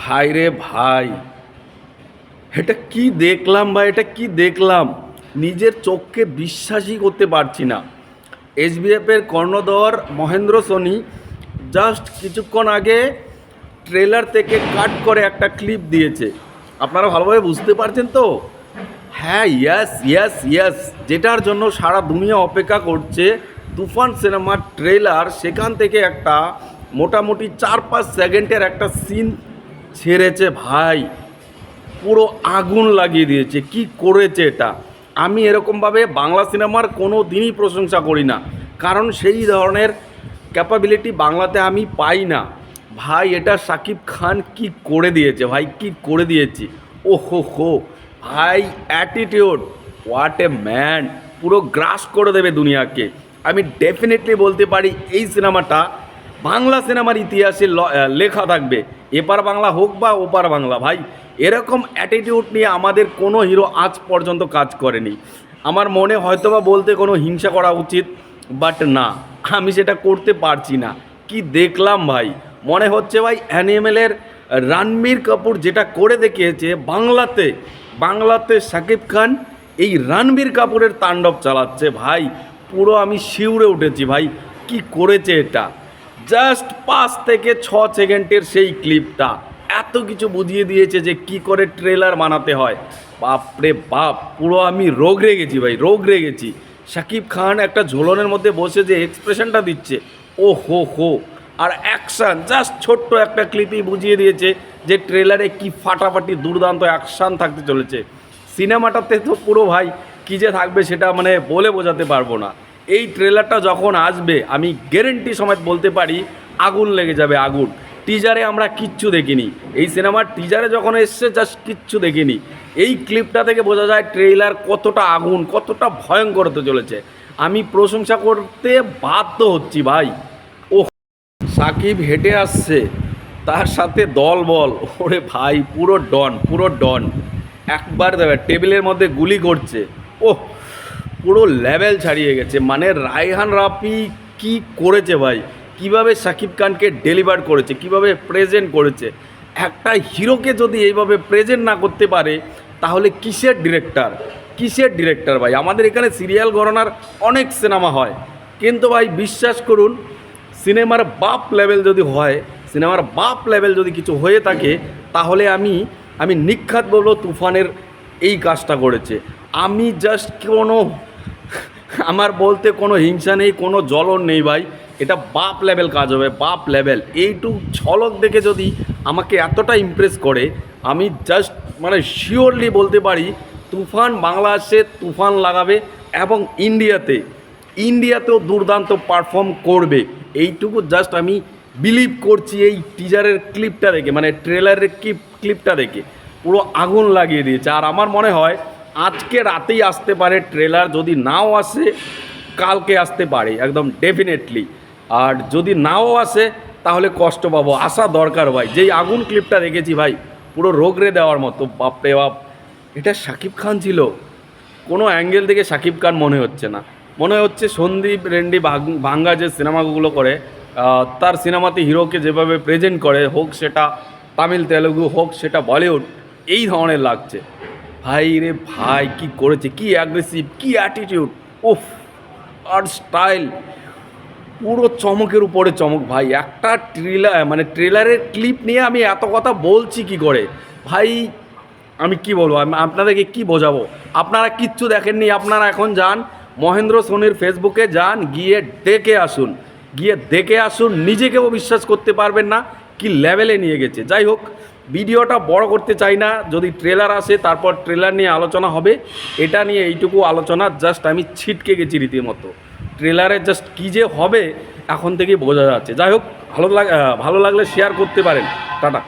ভাই রে ভাই, এটা কি দেখলাম বা এটা কি দেখলাম? নিজের চোখকে বিশ্বাসই করতে পারছি না। এসবিএফের কর্ণধর মহেন্দ্র সোনি জাস্ট কিছুক্ষণ আগে ট্রেলার থেকে কাট করে একটা ক্লিপ দিয়েছে। আপনারা ভালোভাবে বুঝতে পারছেন তো? হ্যাঁ ইয়াস ইয়াস ইয়াস যেটার জন্য সারা দুনিয়া অপেক্ষা করছে, তুফান সিনেমার ট্রেলার সেখান থেকে একটা মোটামুটি চার পাঁচ সেকেন্ডের একটা সিন ছেড়েছে ভাই। পুরো আগুন লাগিয়ে দিয়েছে। কি করেছে এটা? আমি এরকমভাবে বাংলা সিনেমার কোনো দিনই প্রশংসা করি না। কারণ সেই ধরনের ক্যাপাবিলিটি বাংলাতে আমি পাই না। ভাই, এটা সাকিব খান কি করে দিয়েছে ভাই? কি করে দিয়েছে? ও হো। হো ভাই অ্যাটিটিউড হোয়াট এ ম্যান পুরো গ্রাস করে দেবে দুনিয়াকে। আমি ডেফিনেটলি বলতে পারি, এই সিনেমাটা বাংলা সিনেমার ইতিহাসে লেখা থাকবে। এপার বাংলা হোক বা ওপার বাংলা, ভাই, এরকম অ্যাটিটিউড নিয়ে আমাদের কোনো হিরো আজ পর্যন্ত কাজ করেনি। আমার মনে হয়তো বা বলতে কোনো হিংসা করা উচিত বাট না, আমি সেটা করতে পারছি না। কি দেখলাম, ভাই? মনে হচ্ছে, ভাই অ্যানিমেলের রানবীর কাপুর যেটা করে দেখিয়েছে বাংলাতে বাংলাতে শাকিব খান এই রানবীর কাপুরের তাণ্ডব চালাচ্ছে, ভাই। পুরো আমি শিউরে উঠেছি, ভাই। কি করেছে এটা? জাস্ট পাঁচ থেকে ছ সেকেন্ডের সেই ক্লিপটা। এত কিছু বুঝিয়ে দিয়েছে যে কি করে ট্রেলার বানাতে হয়। বাপরে বাপ, পুরো আমি রোগ রেগেছি ভাই, রোগ রেগেছি। শাকিব খান একটা ঝোলনের মধ্যে বসে যে এক্সপ্রেশনটা দিচ্ছে, ও হো হো, আর অ্যাকশান জাস্ট ছোট্ট একটা ক্লিপই বুঝিয়ে দিয়েছে যে ট্রেলারে কি ফাটাফাটি দুর্দান্ত অ্যাকশান থাকতে চলেছে। সিনেমাটাতে তো পুরো ভাই কী যে থাকবে সেটা মানে বলে বোঝাতে পারব না। এই ট্রেলারটা যখন আসবে, আমি গ্যারেন্টি সমেত বলতে পারি, আগুন লেগে যাবে, আগুন। টিজারে আমরা কিচ্ছু দেখিনি। এই সিনেমার টিজারে যখন এসছে জাস্ট কিচ্ছু দেখিনি। এই ক্লিপটা থেকে বোঝা যায় ট্রেলার কতটা আগুন, কতটা ভয়ঙ্কর হতে চলেছে। আমি প্রশংসা করতে বাধ্য হচ্ছি, ভাই। ও সাকিব হেঁটে আসছে। তার সাথে দল বল। ওরে ভাই, পুরো ডন পুরো ডন। একবার দেবে, টেবিলের মধ্যে গুলি করছে। ও পুরো লেভেল ছাড়িয়ে গেছে। মানে রায়হান রাফি কি করেছে ভাই? কীভাবে সাকিব খানকে ডেলিভার করেছে? কীভাবে প্রেজেন্ট করেছে? একটা হিরোকে যদি এইভাবে প্রেজেন্ট না করতে পারে, তাহলে কিসের ডিরেক্টর কিসের ডিরেক্টর ভাই? আমাদের এখানে সিরিয়াল গণনার অনেক সিনেমা হয়। কিন্তু ভাই, বিশ্বাস করুন সিনেমার বাপ লেভেল যদি হয় সিনেমার বাপ লেভেল যদি কিছু হয়ে থাকে, তাহলে আমি আমি নিখ্যাত বলব তুফানের এই কাজটা করেছে। আমি জাস্ট কোনো আমার বলতে কোনো হিংসা নেই, কোনো জ্বলন নেই ভাই। এটা বাপ লেভেল কাজ হবে, বাপ লেভেল। এইটুক ঝলক দেখে যদি আমাকে এতটা ইমপ্রেস করে, আমি জাস্ট মানে শিওরলি বলতে পারি, তুফান বাংলাদেশে তুফান লাগাবে এবং ইন্ডিয়াতে, ইন্ডিয়াতেও দুর্দান্ত পারফর্ম করবে। এইটুকু জাস্ট আমি বিলিভ করছি এই টিজারের ক্লিপটা দেখে মানে ট্রেলারের ক্লিপ ক্লিপটা দেখে। পুরো আগুন লাগিয়ে দিয়েছে। আর আমার মনে হয় আজকে রাতেই আসতে পারে ট্রেলার যদি নাও আসে, কালকে আসতে পারে, একদম ডেফিনেটলি আর যদি নাও আসে, তাহলে কষ্ট পাবো, আসা দরকার ভাই। যেই আগুন ক্লিপটা দেখেছি ভাই, পুরো রোগরে দেওয়ার মতো, বাপরে বাপ। এটা শাকিব খান ছিল। কোনো অ্যাঙ্গেল থেকে শাকিব খান মনে হচ্ছে না। মনে হচ্ছে সন্দীপ রেন্ডি ভাঙ্গা যে সিনেমাগুলো করে তার সিনেমাতে হিরোকে যেভাবে প্রেজেন্ট করে, হোক সেটা তামিল, তেলেগু, হোক সেটা বলিউড, এই ধরনের লাগছে। ভাই রে ভাই, কি করেছে? কি অ্যাগ্রেসিভ কি অ্যাটিটিউড উফ, আর স্টাইল পুরো চমকের উপরে চমক। ভাই, একটা ট্রেলার মানে ট্রেলারের ক্লিপ নিয়ে আমি এত কথা বলছি কি করে? ভাই, আমি কি বলব? আমি আপনাদেরকে কি বোঝাবো? আপনারা কিচ্ছু দেখেননি, আপনারা এখন যান, মহেন্দ্র সোনির ফেসবুকে যান, গিয়ে দেখে আসুন। গিয়ে দেখে আসুন, নিজেকেও বিশ্বাস করতে পারবেন না, কি লেভেলে নিয়ে গেছে। যাই হোক ভিডিওটা বড় করতে চাই না, যদি ট্রেলার আসে, তারপর ট্রেলার নিয়ে আলোচনা হবে। এটা নিয়ে এইটুকু আলোচনা জাস্ট আমি ছিটকে গেছি রীতিমতো। ট্রেলারে জাস্ট কী যে হবে, এখন থেকেই বোঝা যাচ্ছে। যাই হোক, ভালো লাগ ভালো লাগলে শেয়ার করতে পারেন। টাটা।